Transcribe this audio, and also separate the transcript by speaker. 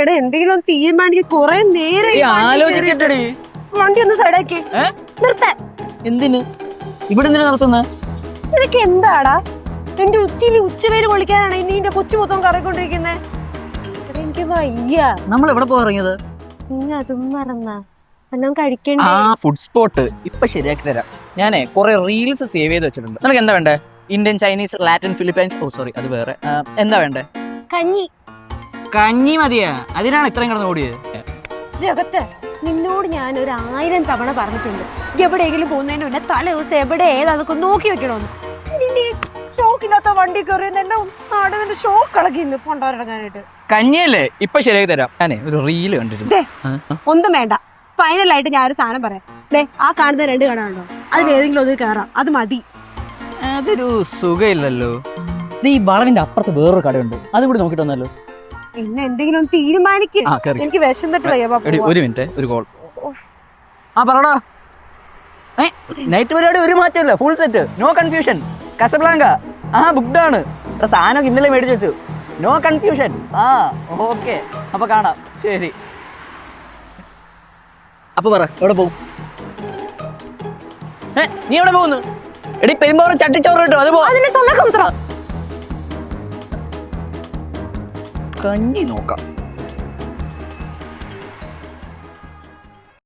Speaker 1: എടാ എന്തെങ്കിലും ഒന്ന് തീരുമാനിക്ക്. കുറെ നേരം
Speaker 2: ഈ ആലോചിക്കട്ടെടി.
Speaker 1: വണ്ടി ഒന്ന് സൈഡാക്കി.
Speaker 2: ഏ?
Speaker 1: നിർത്താൻ
Speaker 2: എന്തിന്? ഇവിടെ എന്തിനാ നടത്തുന്നത്
Speaker 1: നിനക്ക് എന്താടാ? എന്റെ ഉച്ചയിൽ ഉച്ചവേര് പൊളിക്കാനാണ് ഇനി എന്റെ കൊച്ചു മൊത്തം കറക്കൊണ്ടിരിക്കുന്നേ എനിക്ക് വയ്യ.
Speaker 2: നമ്മൾ എവിടെ പോയി ഇറങ്ങിയത്?
Speaker 1: നീ അതും മറന്ന. എല്ലാം കഴിക്കണ്ട?
Speaker 2: ആ ഫുഡ് സ്പോട്ട് ഇപ്പൊ ശരിയാക്കി തരാം. ഞാനേ കുറെ റീൽസ് സേവ് ചെയ്ത് വെച്ചിട്ടുണ്ട്. നിനക്ക് എന്താ വേണ്ടേ? Indian Chinese Latin Philippines oh sorry അത് വേറെ. ആ, എന്താ വേണ്ടേ?
Speaker 1: കഞ്ഞി.
Speaker 2: കഞ്ഞി മതിയാ. അതിനാണ് ഇത്രയും കിടന്ന് ഓടിയത്.
Speaker 1: ജഗത്ത് നിന്നോട് ഞാൻ ഒരു ആയിരം തവണ പറഞ്ഞിട്ടുണ്ട്. എവിടെയെങ്കിലും പോകുന്നതിന് മുന്നേ തല ദിവസം എവിടെ ഏതാന്നൊക്കെ നോക്കി വെക്കണമെന്ന് നിന്റെ ഷോക്കില്ലാത്ത വണ്ടി കയറി എന്നെ നാടുവിന്റെ ഷോക്ക് ഇളകിന്ന് കൊണ്ടുവരങ്ങാനായിട്ട്
Speaker 2: കഞ്ഞിയല്ലേ? ഇപ്പൊ ശരിയാക്കി തരാം. ഞാനേ ഒരു റീൽ കണ്ടിരുന്നു.
Speaker 1: ഒന്നും വേണ്ട. ഫൈനലായിട്ട് ഞാൻ ഒരു സാധനം പറയാം. ദേ ആ കാണുന്ന രണ്ട് കാണാനുണ്ടോ? ഉണ്ടോ അതിൽ ഏതെങ്കിലും ഒന്ന് കയറാം അത് മതി.
Speaker 2: അതൊരു സുഖമില്ലല്ലോ. ഈ വളവിന്റെ അപ്പുറത്ത് വേറൊരു കടയുണ്ട്. അതും കൂടി നോക്കിട്ട് വന്നല്ലോ
Speaker 1: എന്നെ എന്തെങ്കിലും തീരുമാനിക്കും.
Speaker 2: ആ
Speaker 1: എനിക്ക് വിശന്നിട്ട് വയ്യ
Speaker 2: എടി ഒരു മിനിറ്റ് ഒരു കോൾ ആ പറടാ. ഏ നൈറ്റ് പരിപാടി ഒരു മാറ്റമില്ല full set no confusion Casablanca ആ ബുക്ക്ഡ് ആണ്. എടാ, സാധനം ഇന്നലെ മേടിച്ചു വെച്ചു. നോ കൺഫ്യൂഷൻ ആ ഓക്കെ അപ്പൊ കാണാം. ശരി. അപ്പൊ പറ എവിടെ പോകും? ഏ നീ എവിടെ പോകുന്നു? എടി പെരുമ്പോറും ചട്ടിച്ചോറ് കിട്ടും അത് പോ.
Speaker 1: അതിന്റെ തൊള്ളക്കമുത്രം
Speaker 2: കഞ്ഞി നോക്കാം